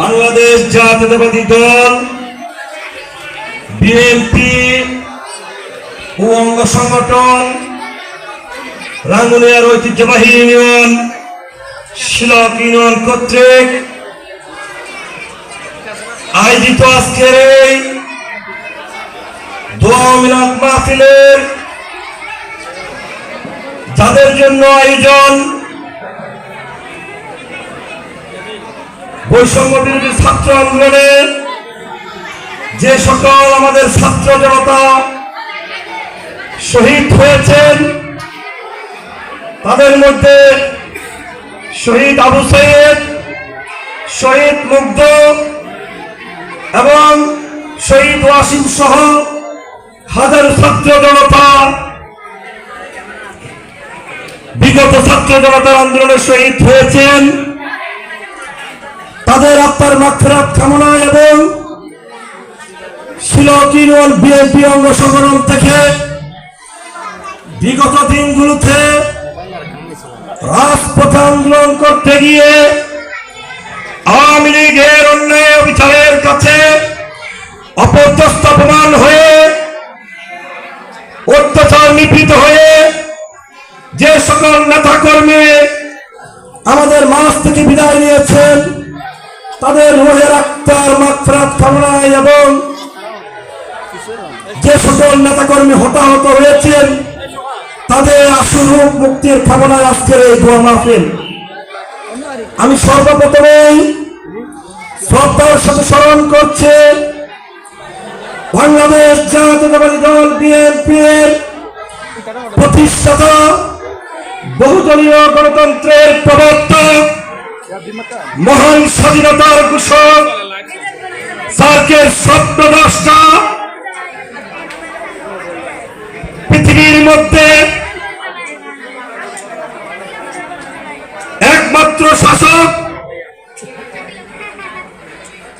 বাংলাদেশ জাতীয়তাবাদী দল, বিএনপি ও অঙ্গ সংগঠন রাঙ্গুনিয়ার ঐতিহ্যবাহী ইউনিয়ন, শিলক ইউনিয়ন কর্তৃক আয়োজিত আজকের এই দোয়া যাদের জন্য আয়োজন বৈষম্য বিরোধী ছাত্র আন্দোলনে যে সকল আমাদের ছাত্র জনতা শহীদ হয়েছেন, তাদের মধ্যে শহীদ আবু সৈয়দ শহীদ মুগ্ধ এবং শহীদ ওয়াসিম সহ হাজার ছাত্র জনতা, বিগত ছাত্র জনতার আন্দোলনে শহীদ হয়েছেন। তাদের আত্মার মাত্রাত কামনা এবং ইউনিয়ন বিএনপি অঙ্গ সংগঠন থেকে বিগত দিনগুলোতে রাজপথে আন্দোলন করতে গিয়ে আওয়ামী লীগের অন্যায় বিচারের কাছে অপদস্থ অপমান হয়ে, অত্যাচার নিপীড়িত হয়ে যে সকল নেতা কর্মী আমাদের মাস থেকে বিদায় নিয়েছেন তাদের রোহের আত্মার মাত্রাত কামনায় এবং যে সকল নেতাকর্মী হতাহত হয়েছেন, তাদের আশুরূপ মুক্তির কামনায় আজকের এই দোয়া মাহফিল। আমি সর্বপ্রথমেই শ্রদ্ধার সাথে স্মরণ করছে, বাংলাদেশ জাতীয়তাবাদী দল বিএনপি এর প্রতিষ্ঠাতা, বহুদলীয় গণতন্ত্রের প্রবর্তক মহান স্বাধীনতার ঘোষক, সার্কের স্বপ্নদ্রষ্টা পৃথিবীর মধ্যে একমাত্র শাসক,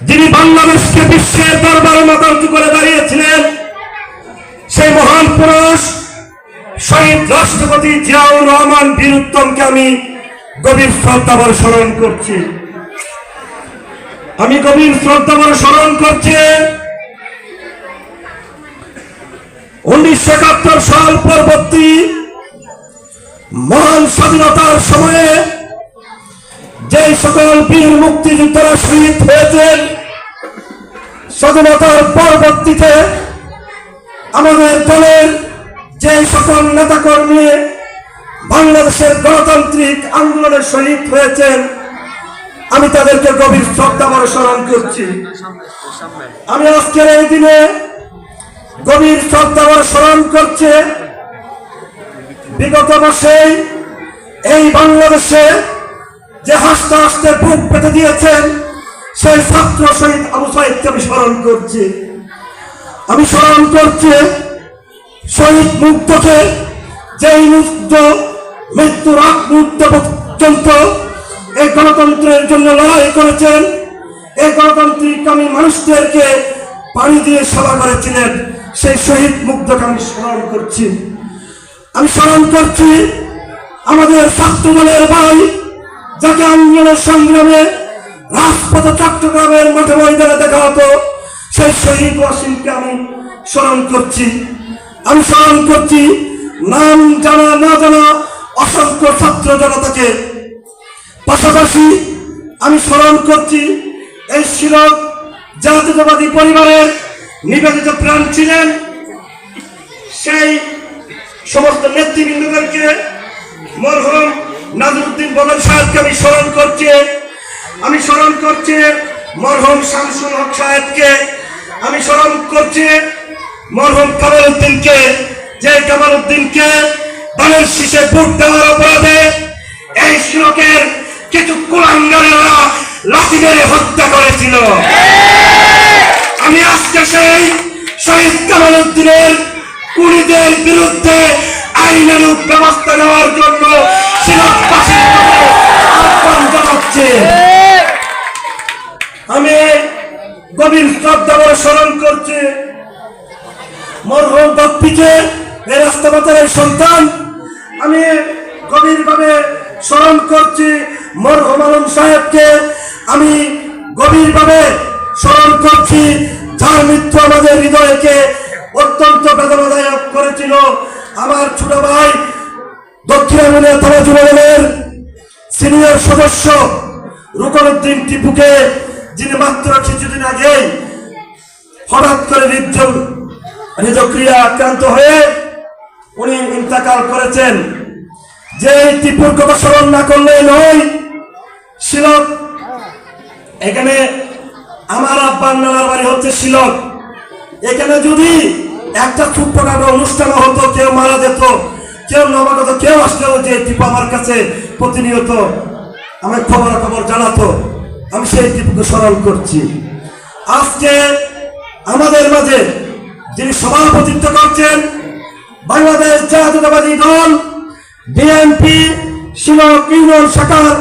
যিনি বাংলাদেশকে বিশ্বের দরবারে মাতান্ত করে দাঁড়িয়েছিলেন, সেই মহান পুরুষ, শহীদ রাষ্ট্রপতি জিয়াউর রহমান বীর উত্তমকে আমি গভীর শ্রদ্ধাভর স্মরণ করছি। আমি গভীর শ্রদ্ধাভর স্মরণ করছি। উনিশশো একাত্তর সাল পরবর্তী মহান স্বাধীনতার সময়ে যে সকল বীর মুক্তিযোদ্ধারা শহীদ হয়েছেন, স্বাধীনতার পরবর্তীতে আমাদের দলের যে সকল নেতাকর্মী বাংলাদেশের গণতান্ত্রিক আন্দোলনে শহীদ হয়েছেন। আমি তাদেরকে গভীর শ্রদ্ধা বড় স্মরণ করছি। আমি আজকের এই দিনে গভীর শ্রদ্ধা বড় স্মরণ করছে। বিগত মাসে এই বাংলাদেশে যে হাসতে হাসতে বুক পেতে দিয়েছেন, সেই ছাত্র শহীদ আবু সাহিদকে আমি স্মরণ করছি। আমি স্মরণ করছি শহীদ মুক্তকে যেই মুক্ত মৃত্যুর আগ মুহূর্ত পর্যন্ত এই গণতন্ত্রের জন্য লড়াই করেছেন। এই গণতান্ত্রিক আমি মানুষদেরকে পানি দিয়ে সেবা করেছিলেন। সেই শহীদ মুগ্ধকে আমি স্মরণ করছি। আমি স্মরণ করছি আমাদের ছাত্র দলের ভাই, যাকে আন্দোলনের সংগ্রামে রাজপথে চট্টগ্রামের মাঠে ময়দানে দেখা হতো, সেই শহীদ ওয়াসিমকে আমি স্মরণ করছি। আমি স্মরণ করছি, নাম জানা, না জানা অসংখ্য ছাত্র জনতাকে পাশাপাশি আমি স্মরণ করছি এই শিলক জাতীয়তাবাদী পরিবারের নিবেদিত প্রাণ ছিলেন সেই সমস্ত নেতৃবৃন্দদেরকে মরহম নাজরুদ্দিন বদল সাহেবকে আমি স্মরণ করছি। আমি স্মরণ করছি মরহম শামসুল হক সাহেবকে। আমি স্মরণ করছি মরহম কামাল উদ্দিনকে যে কামাল উদ্দিনকে। বানের শীষে ভোট দেওয়ার অপরাধে এই শ্লোকের কিছু কুলাঙ্গারেরা লাঠি মেরে হত্যা করেছিল। আমি আজকে সেই শহীদ কামাল উদ্দিনের কুড়িদের বিরুদ্ধে আইনানুক ব্যবস্থা নেওয়ার জন্য সিলেটবাসীর আহ্বান জানাচ্ছি। আমি গভীর শ্রদ্ধা করে স্মরণ করছি, মরহম দপ্পিকে এই রাস্তাপথের সন্তান আমি গভীরভাবে স্মরণ করছি মরহম আলম সাহেবকে। আমি গভীরভাবে স্মরণ করছি যার মৃত্যু আমাদের হৃদয়কে অত্যন্ত বেদনাদায়ক করেছিল। আমার ছোট ভাই দক্ষিণ আমিনিয়া থানা যুবদলের সিনিয়র সদস্য রুকনুদ্দিন টিপুকে, যিনি মাত্র কিছুদিন আগে হঠাৎ করে হৃদক্রিয়া আক্রান্ত হয়ে উনি ইন্তেকাল করেছেন। যে টিপুর কথা স্মরণ না করলে নয়। শিলক, এখানে আমার আব্বার নানার বাড়ি হচ্ছে শিলক। এখানে যদি একটা ছোট্টখাটো অনুষ্ঠান হতো, কেউ মারা যেত, কেউ নবাগত, কেউ আসলেও যে টিপু আমার কাছে প্রতিনিয়ত আমার খবর খবর জানাতো, আমি সেই টিপুকে স্মরণ করছি। আজকে আমাদের মাঝে যিনি সভাপতিত্ব করছেন বাংলাদেশ জাতীয়তাবাদী দল বিএনপি শিলক ইউনিয়ন শাখার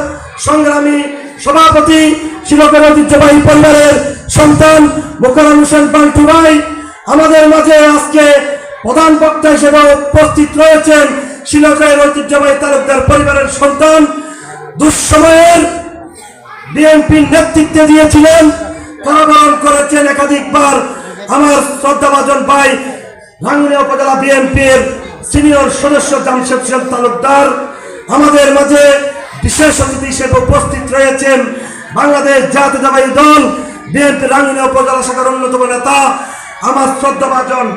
সংগ্রামী সভাপতি, শিলকের ঐতিহ্যবাহী পরিবারের সন্তান মোকারম হোসেন বান্টু ভাই। আমাদের মাঝে আজকে প্রধান বক্তা হিসেবে উপস্থিত রয়েছেন শিলকের ঐতিহ্যবাহী তালুকদার পরিবারের সন্তান। দুঃসময়ের বিএনপির নেতৃত্বে দিয়েছিলেন কারাবরণ করেছেন একাধিকবার। আমার শ্রদ্ধাভাজন ভাই ভাঙ্গুনিয়া উপজেলা বিএনপির সিনিয়র সদস্য জামশেদ হোসেন তালুকদার। আমাদের মাঝে বিশেষ অতিথি হিসেবে উপস্থিত রয়েছেন বাংলাদেশ জাতীয়তাবাদী দল বিএনপি রাঙ্গুনিয়া উপজেলা শাখার অন্যতম নেতা, আমার শ্রদ্ধাভাজন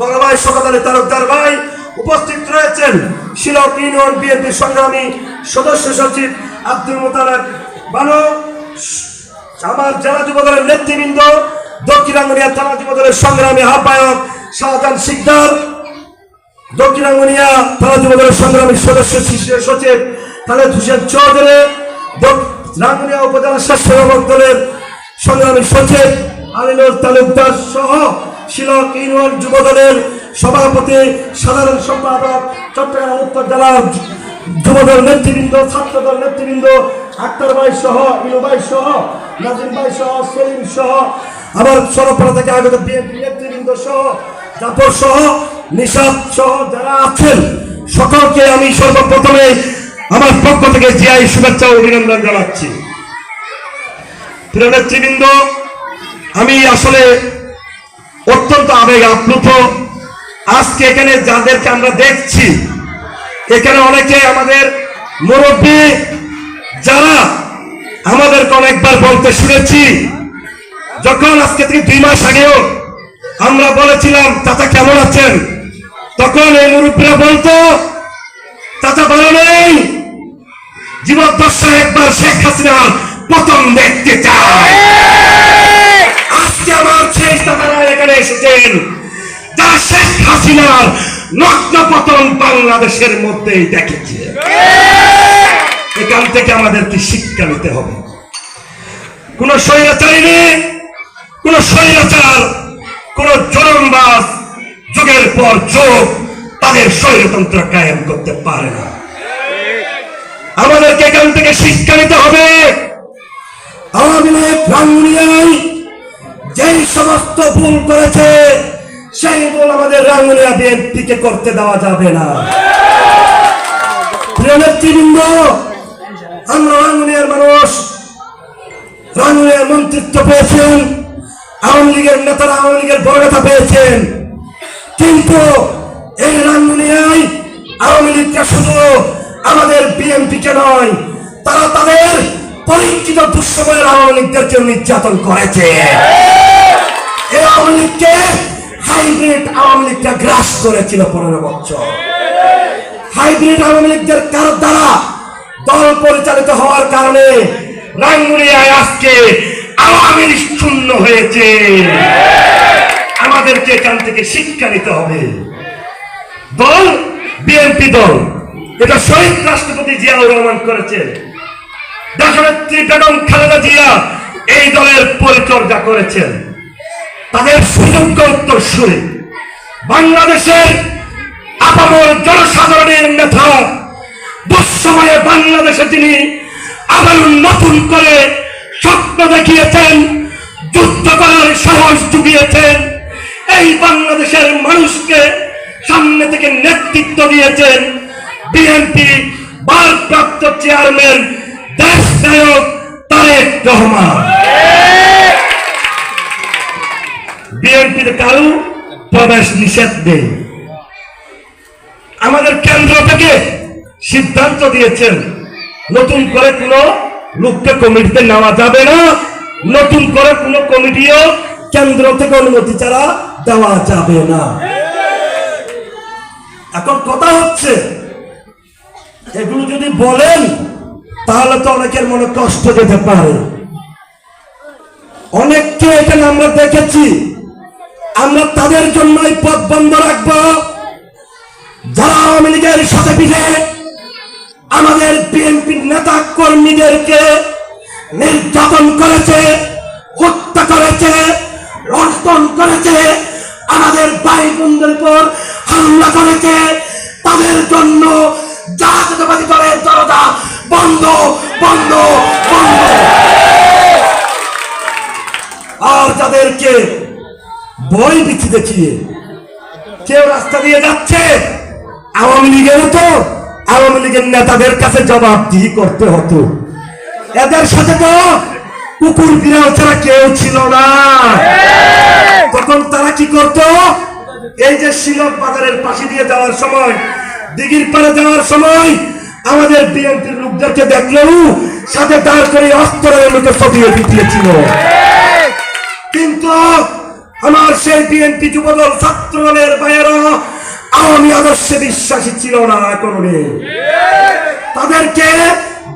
বড় ভাই শোকত আলী তালুকদার ভাই উপস্থিত রয়েছেন। শিলক ইউনিয়ন বিএনপি সংগ্রামী সদস্য সচিব আব্দুল মোতালেব বানো, আমার জেলা যুবদলের নেতৃবৃন্দ দক্ষিণ আঙ্গুনিয়া জেলা যুবদলের সংগ্রামী আহ্বায়ক শাহজাহান শিকদার। দক্ষিণ আঙ্গুনিয়া থানা যুবদলের সংগ্রামী সদস্য সচিব খালেদ হোসেন চৌধুরী। রাঙ্গুনিয়া উপজেলা স্বেচ্ছাসেবক দলের সংগ্রামী সচিব আলিনুর তালুকদার সহ শিলক ইউনিয়ন যুব দলের সভাপতি, সাধারণ সম্পাদক, চট্টগ্রাম উত্তর জেলার যুবদল নেতৃবৃন্দ, ছাত্রদল নেতৃবৃন্দ, আক্তার ভাই সহ, ইনু ভাই সহ, নাজিম ভাই সহ, সেলিম সহ আমার সরপড়া থেকে আগত বিএনপি সহ, জাফর সহ নিশাদ সহ যারা আছেন, সকলকে আমি সর্বপ্রথমে আমার পক্ষ থেকে জিআই শুভেচ্ছা অভিনন্দন জানাচ্ছি। নেতৃবৃন্দ, আমি আসলে অত্যন্ত আবেগ আপ্লুত। আজকে এখানে যাদেরকে আমরা দেখছি, এখানে অনেকে আমাদের মুরব্বী, যারা আমাদেরকে অনেকবার বলতে শুনেছি যখন আজকে থেকে দুই মাস আগেও আমরা বলেছিলাম, চাচা কেমন আছেন? তখন এই মুরব্বীরা বলতো, চাচা ভালো নেই। জীবদ্দশা একবার শেখ হাসিনার পতন দেখতে চায়। আজকে আমার শেষ দাদারা এখানে এসেছেন, যারা শেখ হাসিনার নগ্ন পতন বাংলাদেশের মধ্যেই দেখেছে। এখান থেকে আমাদেরকে শিক্ষা নিতে হবে। কোন স্বৈরাচারী নেই। কোন স্বৈরাচার, কোন জনমবাস যুগের পর যুগ তাদের স্বৈরতন্ত্র কায়েম করতে পারে না। আমাদেরকে এখান থেকে শিক্ষা নিতে হবে। রাঙ্গুনিয়ায় যেই সমস্ত ভুল করেছে, সেই ভুল আমাদের রাঙ্গুনিয়া বিএনপিকে করতে দেওয়া যাবে না। আমরা রাঙ্গুনিয়ার মানুষ রাঙ্গুনিয়ার মন্ত্রিত্ব পেয়েছেন। আওয়ামী লীগের নেতারা আওয়ামী লীগের বড় নেতা পেয়েছেন। কিন্তু এই রাঙ্গুনিয়ায় আওয়ামী লীগটা শুধু আমাদের বিএনপিকে নয়, তারা তাদের পরিচিত দুঃসময়ের আওয়ামী লীগদেরকে নির্যাতন করেছে। এই আওয়ামী লীগকে হাইব্রিড আওয়ামী লীগটা গ্রাস করেছিল পনেরো বছর। হাইব্রিড আওয়ামী লীগদের কারোর দ্বারা দল পরিচালিত হওয়ার কারণে রাঙ্গুনিয়ায় আজকে আওয়ামী শূন্য হয়েছে। আমাদেরকে এখান থেকে শিক্ষা নিতে হবে। দল, বিএনপি দল, এটা শহীদ রাষ্ট্রপতি জিয়াউর রহমান করেছেন। এই দলের পরিচর্যা করেছেন। তাদের সুযোগ্য উত্তর সুরে বাংলাদেশের আপামর জনসাধারণের নেতা, দুঃসময়ে বাংলাদেশে তিনি আবার নতুন করে স্বপ্ন দেখিয়েছেন, যুদ্ধ করার সাহস জুগিয়েছেন, এই বাংলাদেশের মানুষকে সামনে থেকে নেতৃত্ব দিয়েছেন বিএনপি ভারপ্রাপ্ত চেয়ারম্যান দেশ নায়ক তারেক রহমান। বিএনপির কারু প্রবেশ নিষেধ নেই। আমাদের কেন্দ্র থেকে সিদ্ধান্ত দিয়েছেন, নতুন করে কোনো লোককে কমিটিতে নেওয়া যাবে না। নতুন করে কোনো কমিটিও কেন্দ্র থেকে অনুমতি ছাড়া দেওয়া যাবে না। এখন কথা হচ্ছে, এগুলো যদি বলেন, তাহলে তো অনেকের মনে কষ্ট যেতে পারে। অনেককে এখানে আমরা দেখেছি, আমরা তাদের জন্যই পথ বন্ধ রাখব। যারা আওয়ামী লীগের সাথে পিঠে আমাদের বিএনপি নেতা কর্মীদেরকে নির্যাতন করেছে, হত্যা করেছে রক্তন করেছে, আমাদের ভাই বোনদের উপর হামলা করেছে। তাদের জন্য জাতীয়তাবাদী দলের জনতা বন্ধ বন্ধ বন্ধ। আর যাদেরকে বই বিচি দেখিয়ে কেউ রাস্তা দিয়ে যাচ্ছে, আওয়ামী লীগের তো। আওয়ামী লীগের নেতাদের কাছে জবাবদিহি করতে হতো। এদের সাথে তো কুকুর বিড়াল ছাড়া কেউ ছিল না। তখন তারা কি করত? এই যে শিলক বাজারের পাশে দিয়ে যাওয়ার সময়, দিঘির পাড়ে যাওয়ার সময়, আমাদের বিএনপির লোকদেরকে দেখলেও সাথে দাঁড় করে অস্ত্রের মুখে সবিয়ে দিয়েছিল। কিন্তু আমার সেই বিএনপি যুবদল ছাত্র দলের বাইরা আওয়ামী আদর্শে বিশ্বাসী ছিল না করণে তাদেরকে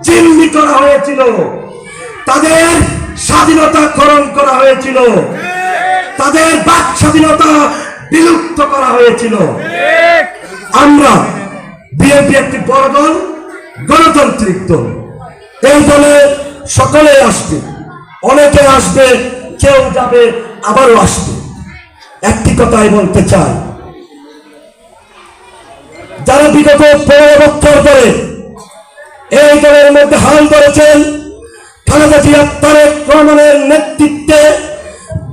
জিম্মি করা হয়েছিল। তাদের স্বাধীনতা খরণ করা হয়েছিল। তাদের বাক স্বাধীনতা বিলুপ্ত করা হয়েছিল। আমরা বিএনপি একটি বড় দল, গণতান্ত্রিক দল। এই দলে সকলে আসবে। অনেকে আসবে, কেউ যাবে, আবারও আসবে। একটি কথাই বলতে চাই। যারা বিগত পনেরো বছর ধরে এই দলের মধ্যে হাল তারেক রহমানের নেতৃত্বে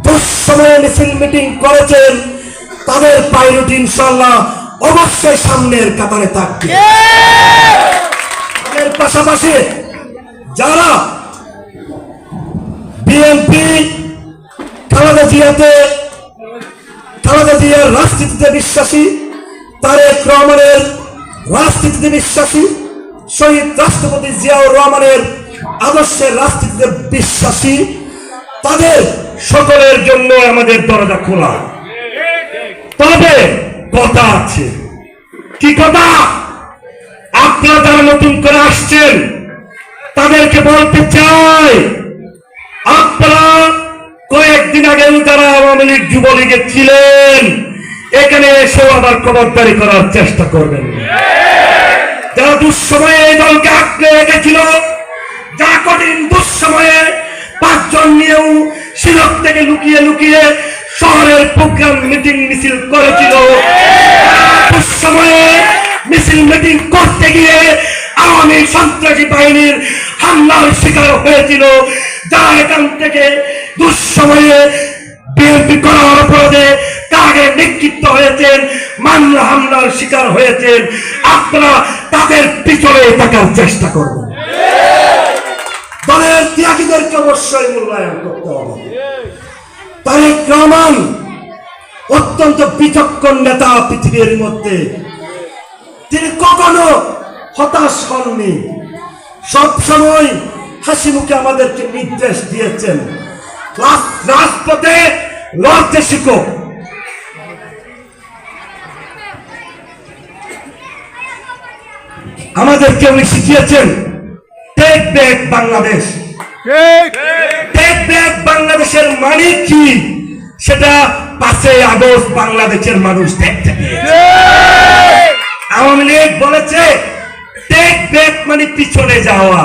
দুঃসময়ে মিছিল মিটিং করেছেন, তাদের পাইলট ইনশাল্লাহ অবশ্যই সামনের কাতারে থাকবে। এর পাশাপাশি যারা বিএনপি, খালেদা জিয়াতে, খালেদা জিয়ার রাজনীতিতে বিশ্বাসী তারেক রহমানের রাজনীতিতে বিশ্বাসী, শহীদ রাষ্ট্রপতি জিয়াউর রহমানের আদর্শের রাজনীতিতে বিশ্বাসী, তাদের সকলের জন্য আমাদের দরজা খোলা। তবে কথা আছে। কি কথা? আপনারা যারা নতুন করে আসছেন, তাদেরকে বলতে চাই, আপনারা কয়েকদিন আগে যারা আওয়ামী লীগ যুবলীগে ছিলেন এখানে এসেও আবার খবরদারি করার চেষ্টা করবেন। যারা দুঃসময়ে এই দলকে আঁকড়ে রেখেছিল যা কঠিন দুঃসময়ে পাঁচজন নিয়েও শিলক থেকে লুকিয়ে লুকিয়ে শহরের প্রোগ্রাম মিটিং মিছিল করেছিল, দুঃসময়ে মিছিল মিটিং করতে গিয়ে আওয়ামী সন্ত্রাসী বাহিনীর হামলার শিকার হয়েছিল। যারা এখান থেকে দুঃসময়ে বিএনপি করার অপরাধে কাগে নিক্ষিপ্ত হয়েছেন, মামলা হামলার শিকার হয়েছেন, আপনারা তাদের পিছনে থাকার চেষ্টা করবেন। দলের ত্যাগীদেরকে অবশ্যই মূল্যায়ন করতে হবে। তারেক রহমান অত্যন্ত বিচক্ষণ নেতা পৃথিবীর মধ্যে। তিনি কখনো হতাশ হননি। সবসময় হাসি মুখে আমাদেরকে নির্দেশ দিয়েছেন। রাজপথে লড়তে শিখো আমাদেরকে উনি শিখিয়েছেন take back Bangladesh take back বাংলাদেশের মানে কি? সেটা পাঁচই আগস্ট বাংলাদেশের মানুষ দেখতে পেয়েছে। আওয়ামী লীগ বলেছে টেক ব্যাক মানে পিছনে যাওয়া।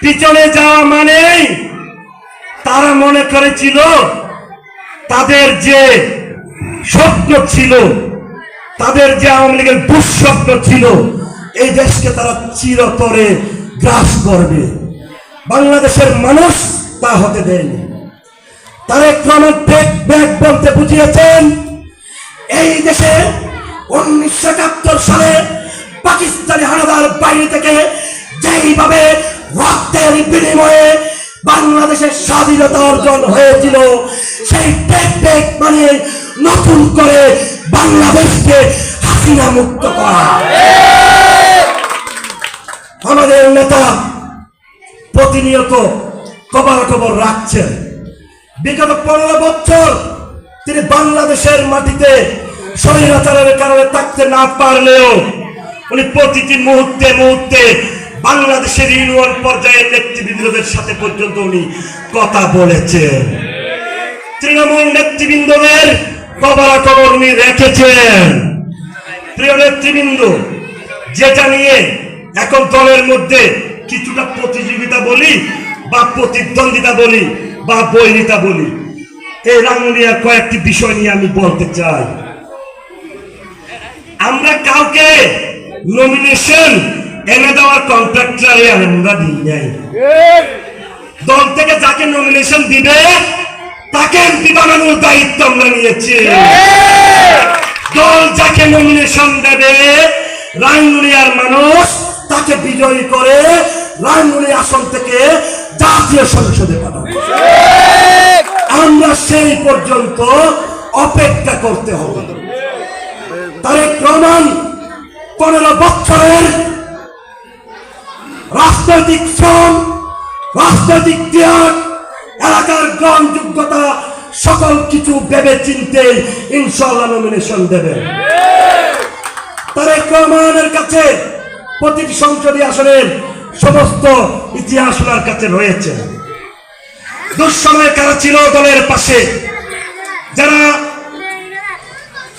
পিছনে যাওয়া মানেই তারা মনে করেছিল তাদের যে স্বপ্ন ছিল তাদের যে আওয়ামী লীগের দুঃস্বপ্ন ছিল এই দেশকে তারা চিরতরে গ্রাস করবে। বাংলাদেশের মানুষ তা হতে দেয়নি। তারেক রহমান টেক ব্যাক বলতে বুঝিয়েছেন, এই দেশে উনিশশো একাত্তর সালে পাকিস্তানি হানাদার বাহিনী থেকে যেইভাবে রক্তের বিনিময়ে বাংলাদেশের স্বাধীনতা অর্জন হয়েছিল, সেই টেক টেক মানে নতুন করে বাংলাদেশকে হাসিনা মুক্ত করা। আমাদের নেতা প্রতিনিয়ত খবর খবর রাখছেন। বিগত পনেরো বছর তিনি বাংলাদেশের মাটিতে স্বৈরাচারের কারণে থাকতে না পারলেও উনি প্রতিটি মুহূর্তে মুহূর্তে বাংলাদেশের ইউনিয়ন পর্যায়ের নেতৃবৃন্দদের সাথে পর্যন্ত উনি কথা বলেছেন। তৃণমূল নেতৃবৃন্দদের খবর খবর উনি রেখেছেন। প্রিয় নেতৃবৃন্দ, যেটা নিয়ে এখন দলের মধ্যে কিছুটা প্রতিযোগিতা বলি বা প্রতিদ্বন্দ্বিতা বলি বা বৈরিতা বলি। এই রাঙ্গুনিয়ার কয়েকটি বিষয় নিয়ে আমি বলতে চাই। আমরা কাউকে নমিনেশন এনে দেওয়ার কন্ট্রাক্টারে আমরা দিই নাই। দল থেকে যাকে নমিনেশন দিবে, তাকে এমপি বানানোর দায়িত্ব আমরা নিয়েছি। দল যাকে নমিনেশন দেবে, রাঙ্গুনিয়ার মানুষ তাকে বিজয়ী করে রাঙ্গুনি আসন থেকে জাতীয় সংসদে পাঠাবে আমরা সেই পর্যন্ত অপেক্ষা করতে হবে। তারেক রহমান পনেরো বছরের রাজনৈতিক শ্রম, রাজনৈতিক ত্যাগ, এলাকার গ্রহণযোগ্যতা সকল কিছু ভেবে চিনতে ইনশাল্লাহ নমিনেশন দেবেন। তারেক রহমানের কাছে প্রতিটি সংসদীয় আসনের সমস্ত ইতিহাস ওনার কাছে রয়েছে। দুঃসময়ে কারা ছিল দলের পাশে? যারা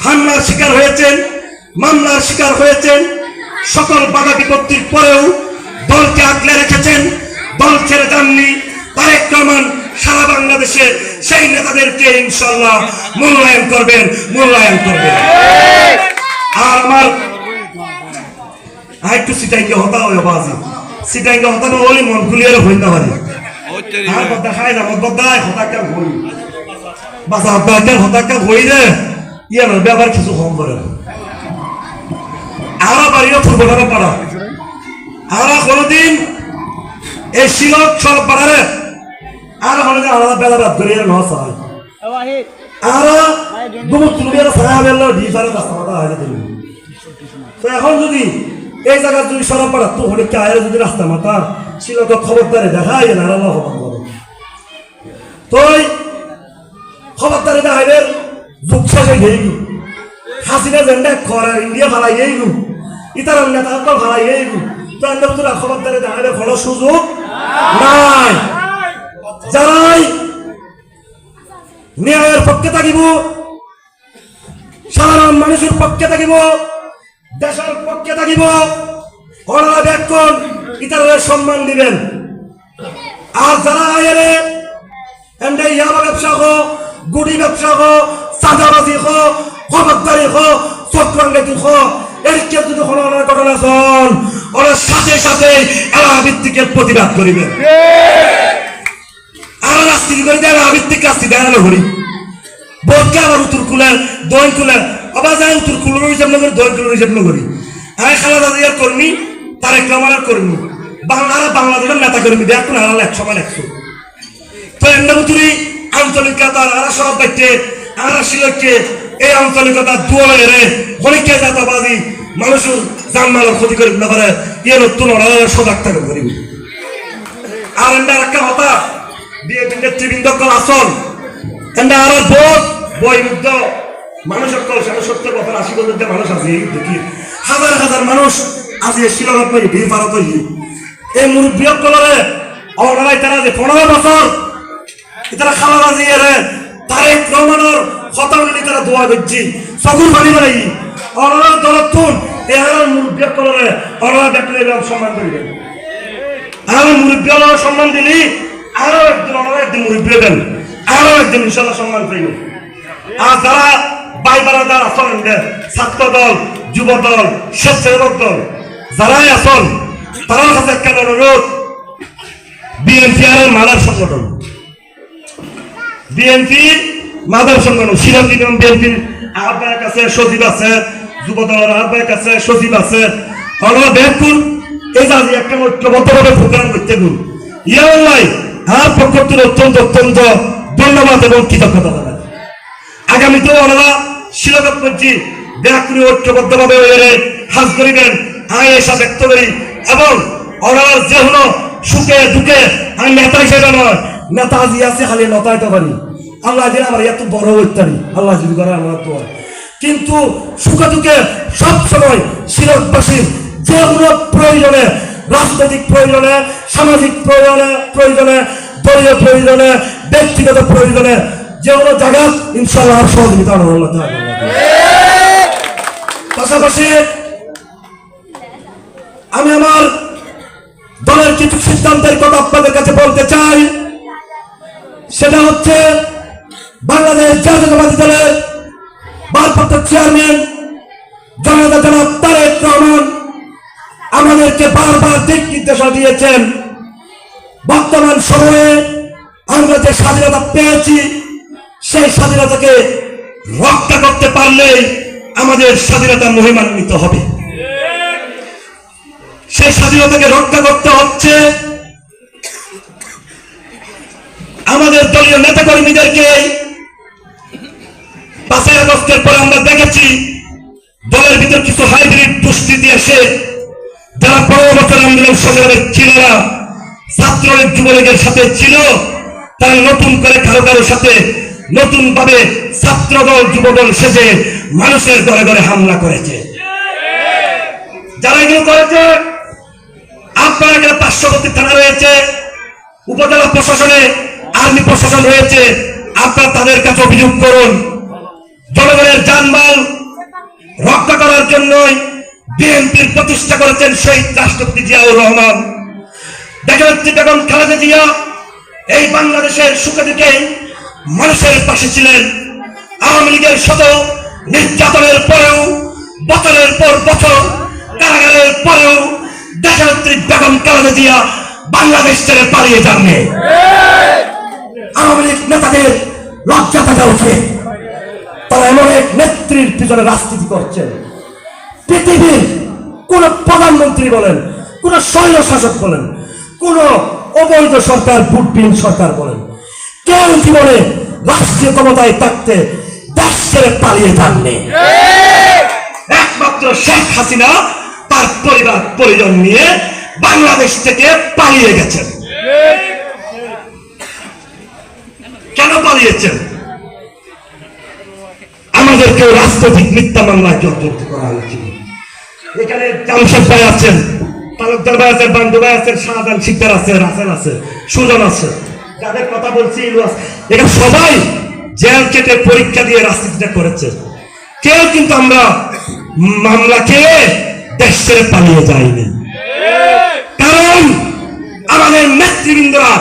হামলার শিকার হয়েছেন, মামলার শিকার হয়েছেন, সকল বাধা বিপত্তির পরেও দলকে আগলে রেখেছেন, দল ছেড়ে যাননি। তারেক রহমান সারা বাংলাদেশে সেই নেতাদেরকে ইনশাল্লাহ মূল্যায়ন করবেন মূল্যায়ন করবেন। আর আমার আর একটু সিটাইকে হতা হয় বাজি। সিটাইকে হতা না হলে মন খুলিয়ে হই না পারে। আর বদ্দা খাই না বদ্দায় হতাকা হই। বাসা হতাকা হতাকা হই রে। ইয়ার ব্যাপার কিছু কম করে। আরা বাড়িও ফুটবলার পাড়া আরা কোনদিন এই শিলক সব পাড়ারে আর হলে আলাদা বেলা বাদ ধরে ন সাল আর দুমুক তুলবিয়ার ছায়া বেলা ডি রাস্তা মাথা হাজার তো এখন যদি এই জায়গা যদি সরব পাড়া তো হলে কে আয়ের যদি রাস্তা মাথা শিলক খবরদারে দেখাই না আল্লাহ খবর করে তোই খবরদারে যুগ শেষে গেইগু হাসিনা জেন্ডা খরা ইন্ডিয়া ফালাই গেইগু ইতার নেতা সকল ফালাই তো এন্ডা তোরা খবরদারে দেখাইবে কোনো সুযোগ নাই। যারাই ন্যায়ের পক্ষে থাকিব, সাধারণ মানুষের পক্ষে থাকিব দেশের পক্ষে থাকিব। ওনারা ব্যাকরণ ইতারের সম্মান দিবেন। আর যারা আয়েরে এন্ডে ইয়াবা ব্যবসা হো, গুড়ি ব্যবসা হো, চাঁদাবাজি হো, খবরদারি হো চক্রাঙ্গাতি হো, এর কেউ যদি কোনো ঘটনা চল, ওরা সাথে সাথে এলাকা প্রতিবাদ করিবে। আর রাস্তি করে দেয় এলাকা রাস্তি দেয় করি বোধকে আবার উত্তর কুলে দই কুলে আবার যায় উত্তর কুলের হিসাব নগরী দই কুলের হিসাব নগরী আমি খালাদা জিয়ার বাংলাদেশের নেতা কর্মী দেখ কোন হারাল একশো মানে একশো। তো এন্ডাবুতুরি আঞ্চলিকতার আরা সব আরা রে, হলিকে জাতাবাজি মানুষের জানমালের ক্ষতি করিব না পারে ইয়ে নতুন অর্ডার সজাগ থাকে করিব আর এন্ডা একটা হতা বিএপি নেতৃবৃন্দ আসল। এন্ডা আর ভোট বই মুগ্ধ মানুষের কল সাড়ে সত্তর বছর, আশি বছর মানুষ আছে দেখি। হাজার হাজার মানুষ আজি শিলগত নই ভিড় পারত এই। মুরব্বী কলরে অর্ডারাই তারা যে পনেরো বছর তারা খালাদা দিয়ে রে তারেক রহমানের হতাউনি তারা দোয়া করছি। চকুর পানি নাই অনার দলতুন এই আর মুরব্বী কলরে অনার দেখলে সম্মান করিবেন। আর মুরব্বী হলো সম্মান দিলি আরও একদিন ওনারা একদিন মুরব্বী দেন আরও একদিন ইনশাল্লাহ সম্মান পাইব আর যারা বাই বারাদার দেন ছাত্র দল যুব দল স্বেচ্ছাসেবক দল, যারাই আসন তারার কাছে একটা অনুরোধ। বিএনপি আর মাদার সংগঠন। বিএনপি, মাদার সংগঠন বিএনপির আহ্বায়ক আছে, সচিব আছে যুব দলের আহ্বায়ক আছে, সচিব আছে। আমরা দেখুন এই যে একটা ঐক্যবদ্ধভাবে প্রোগ্রাম করতে গুণ ইয়াল্লাই আর পক্ষ অত্যন্ত অত্যন্ত ধন্যবাদ এবং কৃতজ্ঞতা জানাই। আগামীতেও ওনারা শিলগত করছি ব্যাকুরি ঐক্যবদ্ধভাবে হাজ করিবেন। এসা ব্যক্ত করি। এবং ওনার যে হলো সুখে, দুঃখে, আমি নেতা হিসেবে নয়, নেতা আজি আছে, খালি নতাইতে পারি আল্লাহ দিন আমার এত বড় ইত্যাদি আল্লাহ যদি করে আমার তো কিন্তু সুখে, দুঃখে সব সময় সিরকবাসীর যে কোনো প্রয়োজনে, রাজনৈতিক প্রয়োজনে, সামাজিক প্রয়োজনে প্রয়োজনে, দলীয় প্রয়োজনে, ব্যক্তিগত প্রয়োজনে, যে কোনো জায়গা ইনশাল্লাহ সহযোগিতা আল্লাহ। পাশাপাশি আমি আমার দলের কিছু সিদ্ধান্তের কথা আপনাদের কাছে বলতে চাই। সেটা হচ্ছে বাংলাদেশ জাতীয়তাবাদী দলের ভারপ্রাপ্ত চেয়ারম্যান জনতা জনাব তারেক রহমান আমাদেরকে বারবার দিক নির্দেশনা দিয়েছেন। বর্তমান সময়ে আমরা যে স্বাধীনতা পেয়েছি, সেই স্বাধীনতাকে রক্ষা করতে পারলে আমাদের স্বাধীনতা মহিমান্বিত হবে। সেই স্বাধীনতাকে রক্ষা করতে হচ্ছে আমাদের দলীয় নেতাকর্মীদেরকে। পাঁচই আগস্টের পরে আমরা দেখেছি দলের ভিতর কিছু হাইব্রিড দুষ্কৃতি এসে যারা পনেরো বছর আন্দোলন সংগ্রামের ছিল না ছাত্রলীগ যুবলীগের সাথে ছিল, তারা নতুন করে কারও কারোর সাথে নতুন ভাবে ছাত্রদল, যুবদল সেজে মানুষের ঘরে ঘরে হামলা করেছে। যারা এগুলো করেছে, আপনার এখানে পার্শ্ববর্তী থানা রয়েছে, উপজেলা প্রশাসনে, আর্মি প্রশাসন রয়েছে, আপনারা তাদের কাছে অভিযোগ করুন। জনগণের যানবাহন রক্ষা করার জন্যই বিএনপির প্রতিষ্ঠা করেছেন শহীদ রাষ্ট্রপতি জিয়াউর রহমান। দেখা যাচ্ছে বেগম খালেদা জিয়া, এই বাংলাদেশের সুখে দুঃখে মানুষের পাশে ছিলেন আওয়ামী লীগের শত নির্যাতনের পরেও, বছরের পর বছর, কারাগারের পরেও দেশনেত্রী বেগম খালেদা জিয়া বাংলাদেশ ছেড়ে পালিয়ে যাননি আওয়ামী লীগ নেতাদের লজ্জা থাকা উচিত তারা এমন এক নেত্রীর পিছনে রাজনীতি করছেন। পৃথিবীর কোন প্রধানমন্ত্রী বলেন, কোন স্বৈর শাসক বলেন, কোন অবৈধ সরকার, ভোটবিহীন সরকার বলেন কেউ জীবনে রাষ্ট্রীয় ক্ষমতায় থাকতে দেশ ছেড়ে পালিয়ে যাননি। একমাত্র শেখ হাসিনা তার পরিবার পরিজন নিয়ে বাংলাদেশ থেকে পালিয়ে গেছেন। কেন পালিয়েছেন? আমাদেরকেও রাজনৈতিক মিথ্যা মামলায় জর্জরিত করা হয়েছিল। এখানে জামশেদ ভাই আছেন তালুকদার ভাই আছেন বান্ধু ভাই আছেন শাহজাহান শিকদার আছে রাসেল আছে সুজন আছে। যাদের কথা বলছি এখানে সবাই জেল কেটে পরীক্ষা দিয়ে রাজনীতিটা করেছে। কেউ কিন্তু আমরা মামলা খেয়ে দেশ ছেড়ে পালিয়ে যায়নি কারণ আমাদের নেতৃবৃন্দরা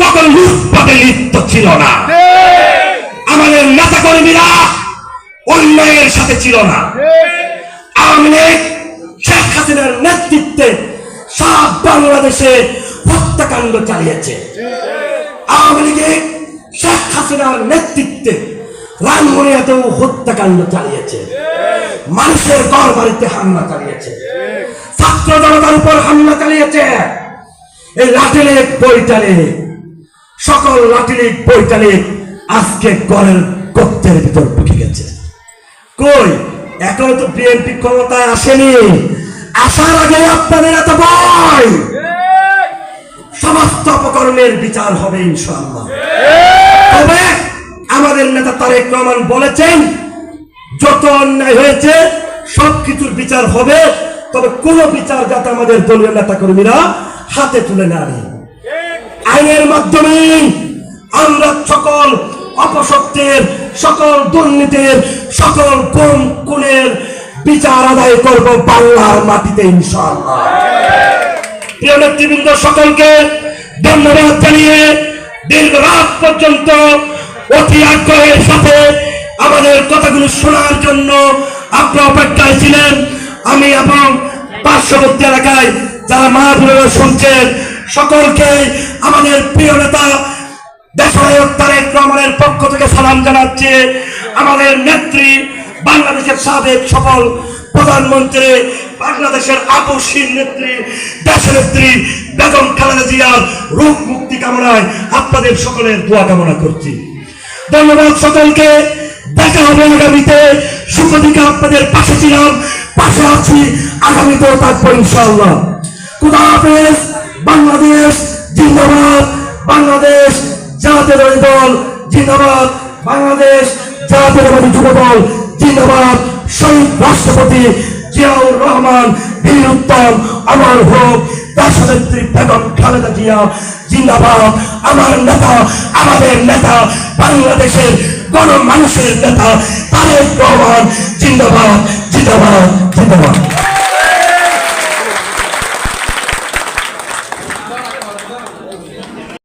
কখন লুটপাটে লিপ্ত ছিল না। আমাদের নেতা কর্মীরা অন্যায়ের সাথে ছিল না। লীগ, শেখ হাসিনার নেতৃত্বে সব বাংলাদেশে হত্যাকাণ্ড চালিয়েছে। আওয়ামী শেখ হাসিনার নেতৃত্বে হত্যাকাণ্ড চালিয়েছে। মানুষের বাড়িতে হামলা চালিয়েছে। ছাত্র জনতার উপর হামলা চালিয়েছে। এই সকল লাঠিলিক বইটালে আজকে গড়ের গর্তের ভিতর ঢুকে গেছে। কই? এখনও তো বিএনপি ক্ষমতায় আসেনি। আসার আগে আপনাদের এত ভয়! সমস্ত অপকর্মের বিচার হবে ইনশাআল্লাহ। তবে আমাদের নেতা তারেক রহমান বলেছেন যত অন্যায় হয়েছে সবকিছুর বিচার হবে তবে কোন বিচার যাতে আমাদের দলীয় নেতা কর্মীরা হাতে তুলে না নেয়। আইনের মাধ্যমে আমরা সকল অপশক্তির সকল দুর্নীতির সকল কোন কোণের বিচার আদায় করব বাংলার মাটিতে ইনশাআল্লাহ। প্রিয় নেতৃবৃন্দ সকলকে ধন্যবাদ জানিয়ে দীর্ঘ রাত পর্যন্ত অতি আগ্রহের সাথে আমাদের কথাগুলো শোনার জন্য আপনারা অপেক্ষায় ছিলেন। আমি এবং পার্শ্ববর্তী এলাকায় যারা মা বোনেরা শুনছেন, সকলকে আমাদের প্রিয় নেতা দেশনায়ক তারেক রহমানের পক্ষ থেকে সালাম জানাচ্ছে। আমাদের নেত্রী বাংলাদেশের সাবেক সফল প্রধানমন্ত্রী, বাংলাদেশের আপসীর নেত্রী, দেশের নেত্রী বেগম খালেদা জিয়ার রোগ মুক্তি কামনায় আপনাদের সকলের দোয়া কামনা করছি। ধন্যবাদ সকলকে। দেখা হবে আগামীতে। সুখদিকে আপনাদের পাশে ছিলাম। পাশে আছি আগামীতেও থাকব ইনশাআল্লাহ। খুদা হাফেজ। বাংলাদেশ জিন্দাবাদ। বাংলাদেশ জাতীয় দল জিন্দাবাদ। বাংলাদেশ জাতীয়তাবাদী যুব দল জিন্দাবাদ। শহীদ রাষ্ট্রপতি জিয়াউর রহমান, বীর উত্তম, আমার হোক, রাষ্ট্রনেত্রী বেগম খালেদা জিয়া, জিন্দাবাদ। আমার নেতা, আমাদের নেতা, বাংলাদেশের গণ মানুষের নেতা, তারেক রহমান, জিন্দাবাদ জিন্দাবাদ জিন্দাবাদ।